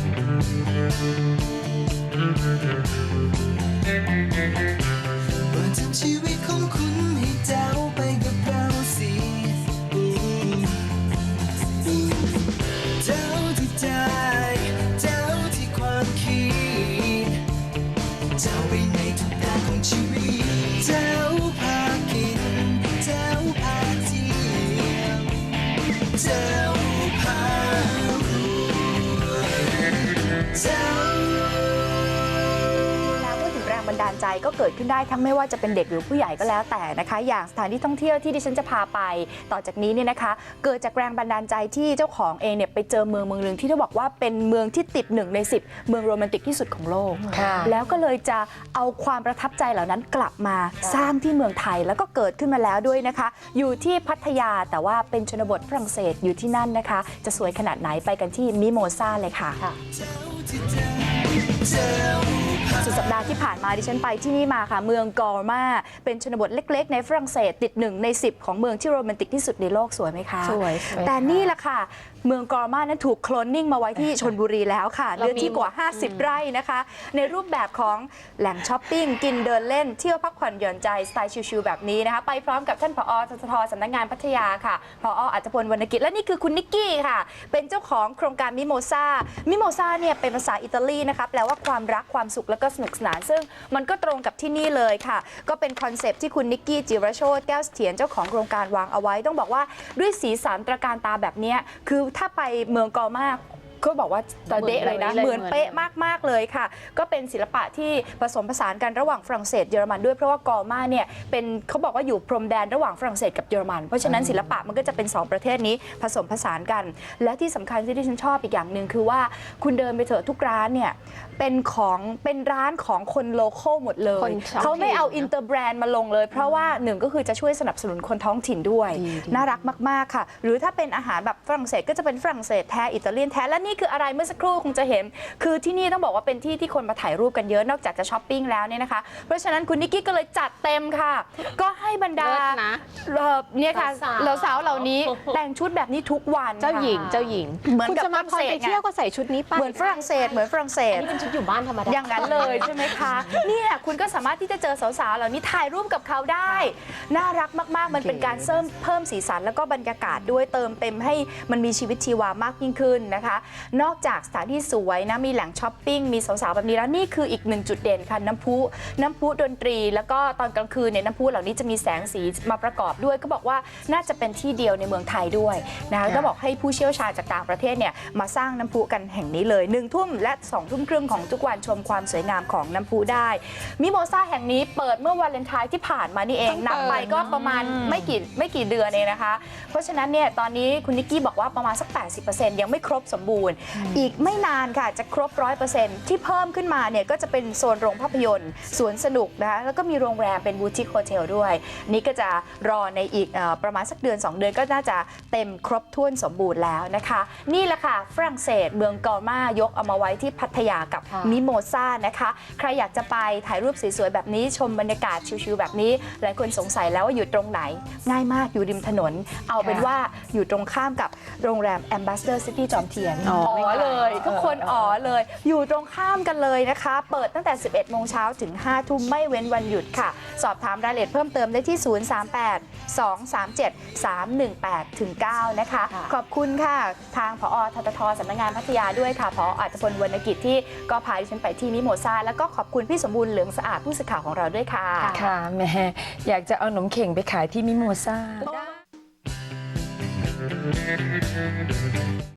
เปิดทางชีวิตของคุณให้แจ๋วไปกับเราสิแจ๋วที่ใจแจ๋วที่ความคิดแจ๋วไปในทุกด้านของชีวิตแจ๋วพากินแจ๋วพาเที่ยวแจ๋ว ดถึงแรงบันดาลใจก็เกิดขึ้นได้ทั้งไม่ว่าจะเป็นเด็กหรือผู้ใหญ่ก็แล้วแต่นะคะ อย่างสถานที่ท่องเที่ยวที่ดิฉันจะพาไป ต่อจากนี้เนี่ยนะคะ เกิดจากแรงบันดาลใจที่เจ้าของเองเนี่ยไปเจอเมืองเมืองหนึ่งที่เขาบอกว่าเป็นเมืองที่ติดหนึ่งใน 10 เมืองโรแมนติกที่สุดของโลก ค่ะแล้วก็เลยจะเอาความประทับใจเหล่านั้นกลับมาสร้างที่เมืองไทยแล้วก็เกิดขึ้นมาแล้วด้วยนะคะ อยู่ที่พัทยาแต่ว่าเป็นชนบทฝรั่งเศสอยู่ที่นั่นนะคะ จะสวยขนาดไหนไปกันที่มิโมซาเลยค่ะสุด สัปดาห์ที่ผ่านมาดิฉันไปที่นี่มาค่ะ เมืองกอร์มาเป็นชนบทเล็กๆ ในฝรั่งเศสติดหนึ่งใน 10 ของเมืองที่โรแมนติกที่สุดในโลกสวยไหมคะสวยสวยแต่ค่ะนี่แหละค่ะ เมืองกอร์มานั้นถูกโคลนนิ่งมาไว้ที่ชนบุรีแล้วค่ะเรามีเนื้อที่กว่า 50 ไร่นะคะ ในรูปแบบของแหล่งช้อปปิ้งกินเดินเล่นเที่ยวพักผ่อนหย่อนใจสไตล์ชิลๆแบบนี้นะคะไปพร้อมกับท่านผอททสำนักงานพัทยาค่ะผออัจพลวรรณกิจและนี่คือคุณนิกกี้ค่ะ เป็นเจ้าของโครงการมิโมซามิโมซาเนี่ยเป็นภาษาอิตาลีนะคะแปลว่าความรักความสุขแล้วก็สนุกสนาน ซึ่งมันก็ตรงกับที่นี่เลยค่ะ ก็เป็นคอนเซปที่คุณนิกกี้จิรโชตแก้วเสถียรเจ้าของโครงการวางเอาไว้ ต้องบอกว่าด้วยสีสันตระการตาแบบนี้คือถ้าไปเมืองกอมา กก็บอกว่าตะเดะเลยนะเหมือนเลยเหมือนเป๊ะมาก ๆ เลยค่ะ ก็เป็นศิลปะที่ผสมผสานกันระหว่างฝรั่งเศสเยอรมันด้วยเพราะว่ากอมาเนี่ยเป็นเขาบอกว่าอยู่พรมแดนระหว่างฝรั่งเศสกับเยอรมัน เพราะฉะนั้นศิลปะมันก็จะเป็น 2 ประเทศนี้ผสมผสานกัน และที่สำคัญที่ที่ฉันชอบอีกอย่างหนึ่งคือว่าคุณเดินไปเถอะทุกร้านเนี่ยเป็นของเป็นร้านของคนโลเคอลหมดเลยคนท้องถิ่นเขาไม่เอาอินเตอร์แบรนด์มาลงเลย เพราะว่าหนึ่งก็คือจะช่วยสนับสนุนคนท้องถิ่นด้วยดีดีน่ารักมาก ๆ ค่ะ หรือถ้าเป็นอาหารแบบฝรั่งเศสก็จะเป็นฝรั่งเศสแท้อิตาเลียนแท้และนี่คืออะไรเมื่อสักครู่คงจะเห็น คือที่นี่ต้องบอกว่าเป็นที่ที่คนมาถ่ายรูปกันเยอะนอกจากจะช้อปปิ้งแล้วเนี่ยนะคะ เพราะฉะนั้นคุณนิกกี้ก็เลยจัดเต็มค่ะ ก็ บรรดาเลิศนะเอ่อเนี่ยค่ะสาวๆเราสาวเหล่านี้แต่งชุดแบบนี้ทุกวันเจ้าหญิงค่ะเจ้าหญิงเหมือนคุณกับจะมาพรฝรั่งเศไปสไงเที่ยวก็ใส่ชุดนี้ไปเหมือนฝรั่งเศสเหมือนฝรั่งเศอัสนนี้เป็นชุดอยู่บ้านธรรมดา อย่างนั้นเลยใช่ไหมคะ เนี่ยคุณก็สามารถที่จะเจอสาวๆเหล่านี้ถ่ายรูปกับเขาได้ น่ารักมากๆ มันเป็นการเสริมเพิ่มสีสันแล้วก็บรรยากาศด้วยเติมเต็มให้มันมีชีวิตชีวามากยิ่งขึ้นนะคะ นอกจากสถานที่สวยนะมีแหล่งช้อปปิ้งมีสาวๆแบบนี้แล้วนี่คืออีกหนึ่งจุดเด่นค่ะน้ำพุน้ำพุดนตรี แล้วก็ตอนกลางคืนเนี่ยน้ำพุเหล่านี้จะมีแสงสีมาประกอบด้วย ก็บอกว่าน่าจะเป็นที่เดียวในเมืองไทยด้วยนะคะก็บอกให้ผู้เชี่ยวชาญจากต่างประเทศเนี่ยมาสร้างน้ำพุกันแห่งนี้เลยหนึ่งทุ่มและสองทุ่มครึ่งของทุกวันชมความสวยงามของน้ำพุได้ มิโมซาแห่งนี้เปิดเมื่อวันเลนไทน์ที่ผ่านมานี่เองเพิ่งนับไปเปิดก็ประมาณไม่กี่ไม่กี่เดือนเองนะคะ เพราะฉะนั้นเนี่ยตอนนี้คุณนิกกี้บอกว่าประมาณสัก 80%ยังไม่ครบสมบูรณ์ อีกไม่นานค่ะจะครบ 100%ที่เพิ่มขึ้นมาเนี่ยก็จะเป็นโซนโรงภาพยนตร์สวนสนุกนะคะแล้วก็มีโรงแรมเป็นบูติคโฮเทลด้วยนี่ก็จะรอในอีกเอ่อประมาณสักเดือน 2 เดือนก็น่าจะเต็มครบถ้วนสมบูรณ์แล้วนะคะ นี่แหละค่ะฝรั่งเศสเมืองกอร์มายกเอามาไว้ที่พัทยากับค่ะมิโมซานะคะ ใครอยากจะไปถ่ายรูปสวยๆแบบนี้ชมบรรยากาศชิลๆแบบนี้ หลายคนสงสัยแล้วว่าอยู่ตรงไหน ง่ายมากอยู่ริมถนน เอาเป็นว่าอยู่ตรงข้ามกับโรงแรม Ambassador City จอมเทียนอ๋อไม่ไกลเลย ทุกคนอ๋อเลย อยู่ตรงข้ามกันเลยนะคะ เปิดตั้งแต่ 11 โมงเช้าถึง 5 ทุ่มไม่เว้นวันหยุดค่ะ สอบถามรายละเอียดเพิ่มเติมได้ที่ 038 237 318ถึง9นะคะค่ะขอบคุณค่ะ ทางผอทททสำนักงานพัทยาด้วยค่ะผออัจพลวรรณกิจที่ก็พาดิฉันไปที่มิโมซาแล้วก็ขอบคุณพี่สมบูรณ์เหลืองสะอาดผู้สื่อข่าวของเราด้วยค่ะ ค่ะแหม่อยากจะเอาหนมเข่งไปขายที่มิโมซา